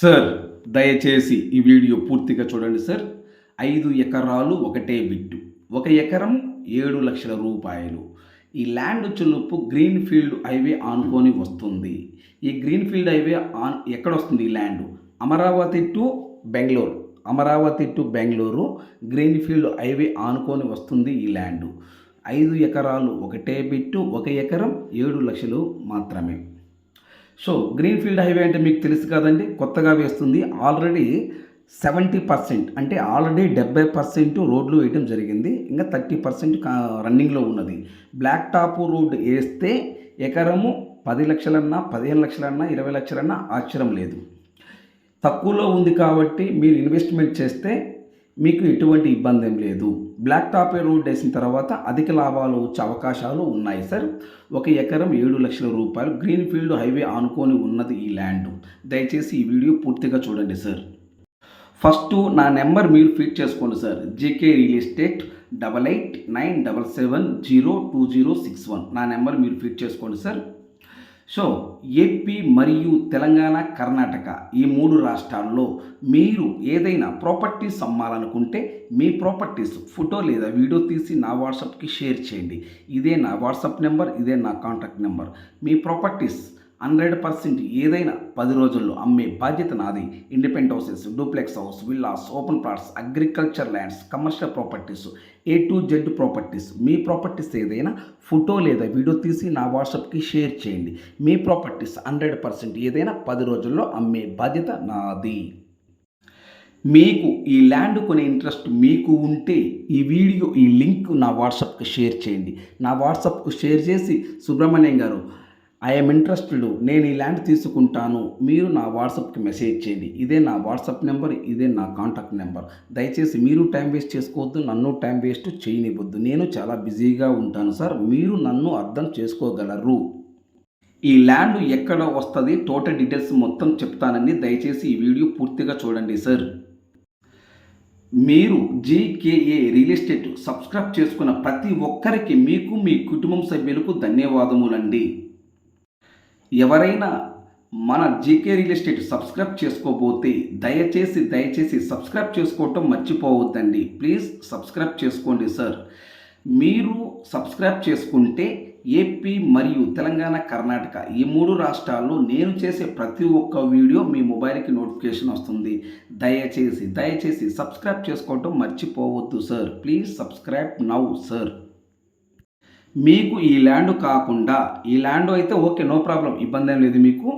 Sir దయచేసి ఈ video పూర్తిగా చూడండి సార్. ఐదు ఎకరాలు ఒకటే బిట్టు. ఒక ఎకరం ఏడు లక్షల రూపాయలు. ఈ ల్యాండ్ చెల్లుపు గ్రీన్ ఫీల్డ్ హైవే ఆనుకొని వస్తుంది. ఈ గ్రీన్ ఫీల్డ్ హైవే ఆన్ ఎక్కడ వస్తుంది ఈ land? Amaravati to Bengaluru. Amaravati to Bengaluru green field highway ఆనుకొని వస్తుంది ఈ ల్యాండ్. ఐదు ఎకరాలు ఒకటే బిట్టు ఒక ఎకరం ఏడు లక్షలు మాత్రమే. సో గ్రీన్ ఫీల్డ్ హైవే అంటే మీకు తెలుసు కదండి కొత్తగా వేస్తుంది. ఆల్రెడీ సెవెంటీ పర్సెంట్ అంటే ఆల్రెడీ డెబ్బై పర్సెంట్ రోడ్లు వేయడం జరిగింది. ఇంకా థర్టీ పర్సెంట్ రన్నింగ్లో ఉన్నది. బ్లాక్ టాప్ రోడ్ వేస్తే ఎకరము పది లక్షలన్నా పదిహేను లక్షలన్నా ఇరవై లక్షలన్నా ఆశ్చర్యం లేదు. తక్కువలో ఉంది కాబట్టి మీరు ఇన్వెస్ట్మెంట్ చేస్తే మీకు ఎటువంటి ఇబ్బంది ఏం లేదు. బ్లాక్ టాప్ రోడ్ వేసిన తర్వాత అధిక లాభాలు వచ్చే అవకాశాలు ఉన్నాయి సార్. ఒక ఎకరం ఏడు లక్షల రూపాయలు గ్రీన్ ఫీల్డ్ హైవే ఆనుకొని ఉన్నది ఈ ల్యాండ్. దయచేసి ఈ వీడియో పూర్తిగా చూడండి సార్. ఫస్ట్ నా నెంబర్ మీరు ఫీడ్ చేసుకోండి sir. JK real estate double eight nine double seven zero two zero six one. నా నెంబర్ మీరు ఫీడ్ చేసుకోండి సార్. సో ఏపీ మరియు తెలంగాణ కర్ణాటక ఈ మూడు రాష్ట్రాల్లో మీరు ఏదైనా ప్రాపర్టీస్ అమ్మాలనుకుంటే మీ ప్రాపర్టీస్ ఫోటో లేదా వీడియో తీసి నా వాట్సాప్కి షేర్ చేయండి. ఇదే నా వాట్సాప్ నెంబర్ ఇదే నా కాంటాక్ట్ నెంబర్. మీ ప్రాపర్టీస్ హండ్రెడ్ పర్సెంట్ ఏదైనా పది రోజుల్లో అమ్మే బాధ్యత నాది. Independent houses duplex house villas open plots agriculture lands commercial properties A to Z properties. Me properties ఏదైనా ఫోటో లేదా వీడియో తీసి నా వాట్సాప్కి షేర్ చేయండి. మీ ప్రాపర్టీస్ హండ్రెడ్ పర్సెంట్ ఏదైనా పది రోజుల్లో అమ్మే బాధ్యత నాది. మీకు ఈ ల్యాండ్ కొనే ఇంట్రెస్ట్ మీకు ఉంటే ఈ వీడియో ఈ లింక్ నా వాట్సాప్కి షేర్ చేయండి. నా వాట్సాప్కు షేర్ చేసి సుబ్రహ్మణ్యం గారు ఐఎమ్ ఇంట్రెస్టెడ్ నేను ఈ ల్యాండ్ తీసుకుంటాను. మీరు నా వాట్సాప్కి మెసేజ్ చేయండి. ఇదే నా వాట్సాప్ నెంబర్ ఇదే నా కాంటాక్ట్ నెంబర్ దయచేసి మీరు టైం వేస్ట్ చేసుకోవద్దు నన్ను టైం వేస్ట్ చేయనివ్వద్దు. నేను చాలా బిజీగా ఉంటాను సార్. మీరు నన్ను అర్థం చేసుకోగలరు. ఈ ల్యాండ్ ఎక్కడ వస్తుంది? టోటల్ డీటెయిల్స్ మొత్తం చెప్తానని దయచేసి ఈ వీడియో పూర్తిగా చూడండి సార్. మీరు జీకేఏ రియల్ ఎస్టేట్ సబ్స్క్రైబ్ చేసుకున్న ప్రతి ఒక్కరికి మీకు మీ కుటుంబం సభ్యులకు ధన్యవాదములండి. ఎవరైనా మన జీకే రియల్ ఎస్టేట్ సబ్స్క్రైబ్ చేసుకోబోతే దయచేసి దయచేసి సబ్స్క్రైబ్ చేసుకోవటం మర్చిపోవద్దండి. ప్లీజ్ సబ్స్క్రైబ్ చేసుకోండి సార్. మీరు సబ్స్క్రైబ్ చేసుకుంటే ఏపీ మరియు తెలంగాణ కర్ణాటక ఈ మూడు రాష్ట్రాల్లో నేను చేసే ప్రతి ఒక్క వీడియో మీ మొబైల్కి నోటిఫికేషన్ వస్తుంది. దయచేసి దయచేసి సబ్స్క్రైబ్ చేసుకోవటం మర్చిపోవద్దు sir. Please subscribe now sir. మీకు ఈ ల్యాండ్ కాకుండా ఈ ల్యాండ్ అయితే ఓకే నో ప్రాబ్లం ఇబ్బంది ఏం లేదు మీకు.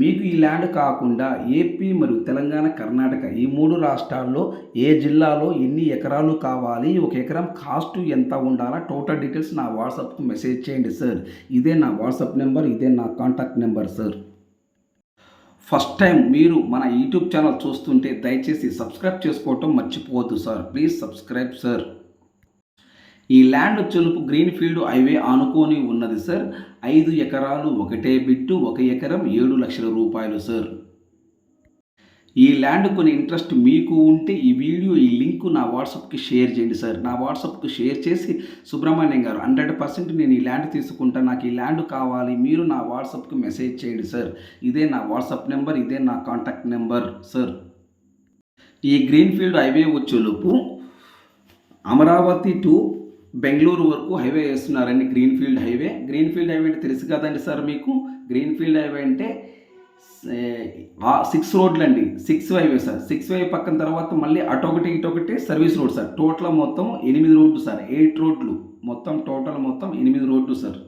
మీకు ఈ ల్యాండ్ కాకుండా ఏపీ మరియు తెలంగాణ కర్ణాటక ఈ మూడు రాష్ట్రాల్లో ఏ జిల్లాలో ఎన్ని ఎకరాలు కావాలి ఒక ఎకరం కాస్ట్ ఎంత ఉండాలా టోటల్ డీటెయిల్స్ నా వాట్సాప్కు మెసేజ్ చేయండి సార్. ఇదే నా వాట్సాప్ నెంబర్ ఇదే నా contact number sir. First time మీరు మన యూట్యూబ్ ఛానల్ చూస్తుంటే దయచేసి సబ్స్క్రైబ్ చేసుకోవటం మర్చిపోవద్దు సార్. Please subscribe sir. ఈ ల్యాండ్ చెలుపు గ్రీన్ ఫీల్డ్ హైవే ఆనుకొని ఉన్నది సార్. ఐదు ఎకరాలు ఒకటే బిట్టు ఒక ఎకరం ఏడు లక్షల రూపాయలు సార్. ఈ ల్యాండ్ కొన్ని ఇంట్రెస్ట్ మీకు ఉంటే ఈ వీడియో ఈ లింక్ నా వాట్సాప్కి షేర్ చేయండి సార్. నా వాట్సాప్కి షేర్ చేసి సుబ్రహ్మణ్యం గారు హండ్రెడ్ పర్సెంట్ నేను ఈ ల్యాండ్ తీసుకుంటా. నాకు ఈ ల్యాండ్ కావాలి. మీరు నా వాట్సాప్కి మెసేజ్ చేయండి సార్. ఇదే నా వాట్సాప్ నెంబర్ ఇదే నా కాంటాక్ట్ నెంబర్ సార్. ఈ గ్రీన్ఫీల్డ్ హైవే వచ్చేలోపు అమరావతి టు బెంగళూరు వరకు highway వేస్తున్నారండి green field highway. Greenfield highway అంటే తెలుసు కదండి సార్ మీకు? గ్రీన్ ఫీల్డ్ హైవే అంటే సిక్స్ రోడ్లు అండి six highway sir. Six highway పక్కన తర్వాత మళ్ళీ అటొకటి ఇటొకటి సర్వీస్ రోడ్ సార్. టోటల్ మొత్తం ఎనిమిది రోడ్లు సార్. ఎయిట్ రోడ్లు. మొత్తం టోటల్ మొత్తం ఎనిమిది రోడ్లు సార్.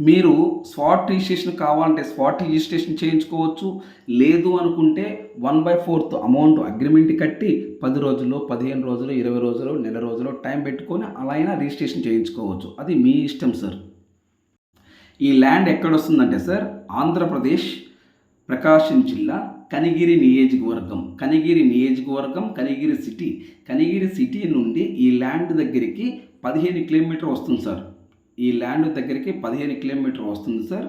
మీరు స్పాట్ రిజిస్ట్రేషన్ కావాలంటే స్పాట్ రిజిస్ట్రేషన్ చేయించుకోవచ్చు. లేదు అనుకుంటే one by fourth amount agreement కట్టి పది రోజులు పదిహేను రోజులు ఇరవై రోజులు నెల రోజులు టైం పెట్టుకొని అలా అయినా రిజిస్ట్రేషన్ చేయించుకోవచ్చు. అది మీ ఇష్టం సార్. ఈ ల్యాండ్ ఎక్కడ వస్తుందంటే సార్ ఆంధ్రప్రదేశ్ ప్రకాశం జిల్లా కనిగిరి నియోజకవర్గం. కనిగిరి నియోజకవర్గం కనిగిరి సిటీ. కనిగిరి సిటీ నుండి ఈ ల్యాండ్ దగ్గరికి పదిహేను కిలోమీటర్ వస్తుంది సార్. ఈ ల్యాండ్ దగ్గరికి పదిహేను కిలోమీటర్ వస్తుంది సార్.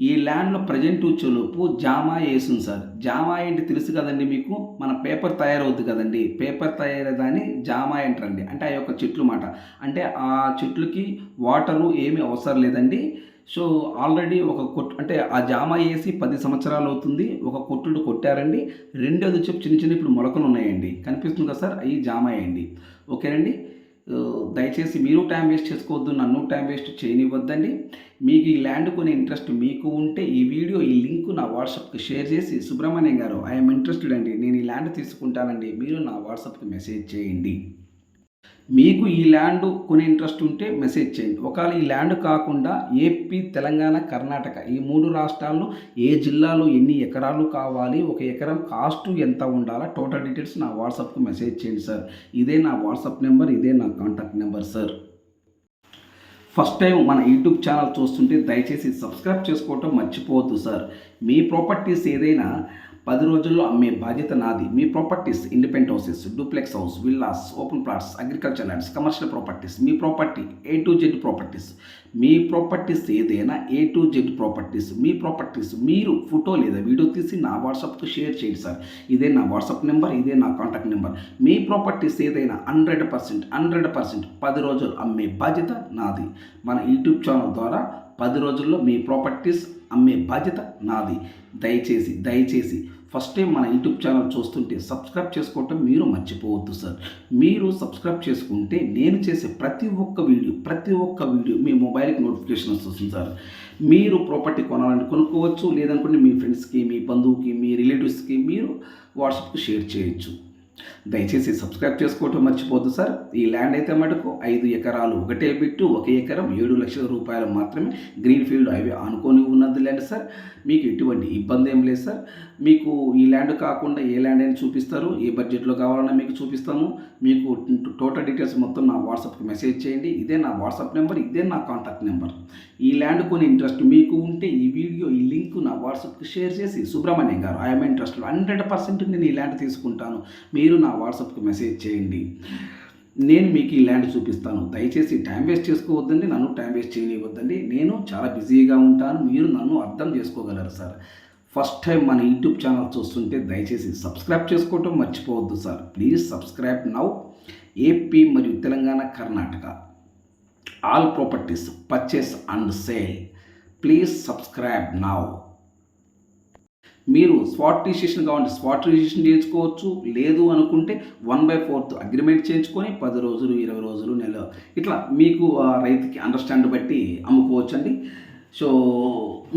ఈ ల్యాండ్లో ప్రజెంట్ వచ్చేలోపు జామా వేసింది సార్. జామా ఏంటి తెలుసు కదండి మీకు? మన పేపర్ తయారవుద్ది కదండి. పేపర్ తయారదని జామా ఏంటండి అంటే ఆ యొక్క చెట్లు మాట. అంటే ఆ చెట్లుకి వాటరు ఏమీ అవసరం లేదండి. సో ఆల్రెడీ ఒక కొట్టు అంటే ఆ జామ వేసి పది సంవత్సరాలు అవుతుంది. ఒక కొట్టుడు కొట్టారండి. రెండోది వచ్చి చిన్న చిన్న ఇప్పుడు మొలకలు ఉన్నాయండి. కనిపిస్తుంది కదా సార్? అవి జామ వేయండి ఓకేనండి? దయచేసి మీరు టైం వేస్ట్ చేసుకోవద్దు నన్ను టైం వేస్ట్ చేయనివ్వద్దండి. మీకు ఈ ల్యాండ్ కొనే ఇంట్రెస్ట్ మీకు ఉంటే ఈ వీడియో ఈ లింక్ నా వాట్సాప్కి షేర్ చేసి సుబ్రహ్మణ్యం గారు ఐఎమ్ ఇంట్రెస్టెడ్ అండి నేను ఈ ల్యాండ్ తీసుకుంటానండి మీరు నా వాట్సాప్కి మెసేజ్ చేయండి. మీకు ఈ ల్యాండ్ కొనే ఇంట్రెస్ట్ ఉంటే మెసేజ్ చేయండి. ఒకవేళ ఈ ల్యాండ్ కాకుండా ఏపీ తెలంగాణ కర్ణాటక ఈ మూడు రాష్ట్రాల్లో ఏ జిల్లాలో ఎన్ని ఎకరాలు కావాలి ఒక ఎకరం కాస్ట్ ఎంత ఉండాలా టోటల్ డీటెయిల్స్ నా వాట్సాప్కు మెసేజ్ చేయండి సార్. ఇదే నా వాట్సాప్ నెంబర్ ఇదే నా contact number sir. First time మన యూట్యూబ్ ఛానల్ చూస్తుంటే దయచేసి సబ్స్క్రైబ్ చేసుకోవటం మర్చిపోవద్దు సార్. మీ ప్రాపర్టీస్ ఏదైనా పది రోజుల్లో అమ్మే బాధ్యత నాది. మీ properties independent houses duplex house villas open plots agriculture lands commercial properties me property A to Z properties. Me properties ఏదైనా ఏ టు జెడ్ ప్రాపర్టీస్. మీ ప్రాపర్టీస్ మీరు ఫోటో లేదా వీడియో తీసి నా వాట్సాప్కి షేర్ చేయండి సార్. ఇదే నా వాట్సాప్ నెంబర్ ఇదే నా కాంటాక్ట్ నెంబర్. మీ ప్రాపర్టీస్ ఏదైనా హండ్రెడ్ పర్సెంట్ హండ్రెడ్ పర్సెంట్ పది రోజులు అమ్మే బాధ్యత నాది. మన యూట్యూబ్ ఛానల్ ద్వారా పది రోజుల్లో మీ ప్రాపర్టీస్ అమ్మే బాధ్యత నాది. దయచేసి దయచేసి ఫస్ట్ టైం మన యూట్యూబ్ ఛానల్ చూస్తుంటే సబ్స్క్రైబ్ చేసుకోవటం మీరు మర్చిపోవద్దు సార్. మీరు సబ్స్క్రైబ్ చేసుకుంటే నేను చేసే ప్రతి ఒక్క వీడియో ప్రతి ఒక్క వీడియో మీ మొబైల్కి నోటిఫికేషన్ వస్తుంది సార్. మీరు ప్రాపర్టీ కొనాలని కొనుక్కోవచ్చు లేదనుకుంటే మీ ఫ్రెండ్స్కి మీ బంధువుకి మీ రిలేటివ్స్కి మీరు వాట్సాప్కి షేర్ చేయొచ్చు. దయచేసి సబ్స్క్రైబ్ చేసుకోవటం మర్చిపోద్దు సార్. ఈ ల్యాండ్ అయితే మటుకు ఐదు ఎకరాలు ఒకటే బిట్టు ఒక ఎకరం ఏడు లక్షల రూపాయలు మాత్రమే గ్రీన్ ఫీల్డ్ హైవే అనుకొని ఉన్నది ల్యాండ్ సార్. మీకు ఎటువంటి ఇబ్బంది ఏం లేదు సార్. మీకు ఈ ల్యాండ్ కాకుండా ఏ ల్యాండ్ అయినా చూపిస్తారు. ఏ బడ్జెట్లో కావాలన్నా మీకు చూపిస్తాము. మీకు టోటల్ డీటెయిల్స్ మొత్తం నా వాట్సాప్కి మెసేజ్ చేయండి. ఇదే నా వాట్సాప్ నెంబర్ ఇదే నా కాంటాక్ట్ నెంబర్. ఈ ల్యాండ్ కొన్ని ఇంట్రెస్ట్ మీకు ఉంటే ఈ వీడియో ఈ లింక్ నా వాట్సాప్కి షేర్ చేసి సుబ్రహ్మణ్యం గారు ఐఎమ్ ఇంట్రెస్ట్ హండ్రెడ్ పర్సెంట్ నేను ఈ ల్యాండ్ తీసుకుంటాను. మీరు నా వాట్సాప్కి మెసేజ్ చేయండి. నేను మీకు ఈ ల్యాండ్ చూపిస్తాను. దయచేసి టైం వేస్ట్ చేసుకోవద్దండి నన్ను టైం వేస్ట్ చేయనివ్వద్దండి. నేను చాలా బిజీగా ఉంటాను మీరు నన్ను అర్థం చేసుకోగలరు సార్. ఫస్ట్ టైం మన యూట్యూబ్ ఛానల్ చూస్తుంటే దయచేసి సబ్స్క్రైబ్ చేసుకోవటం మర్చిపోవద్దు sir. Please subscribe now. AP మరియు Telangana Karnataka. All properties purchase and sale. Please subscribe now. మీరు స్పాట్ రిజిస్ట్రేషన్ కావాలంటే స్పాట్ రిజిస్ట్రేషన్ చేయించుకోవచ్చు. లేదు అనుకుంటే వన్ బై ఫోర్త్ అగ్రిమెంట్ చేయించుకొని పది రోజులు ఇరవై రోజులు నెల ఇట్లా మీకు ఆ రైతుకి అండర్స్టాండ్ బట్టి అమ్ముకోవచ్చు అండి సో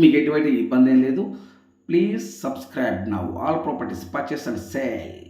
మీకు ఎటువంటి ఇబ్బంది ఏం లేదు. Please subscribe now all properties purchase and sale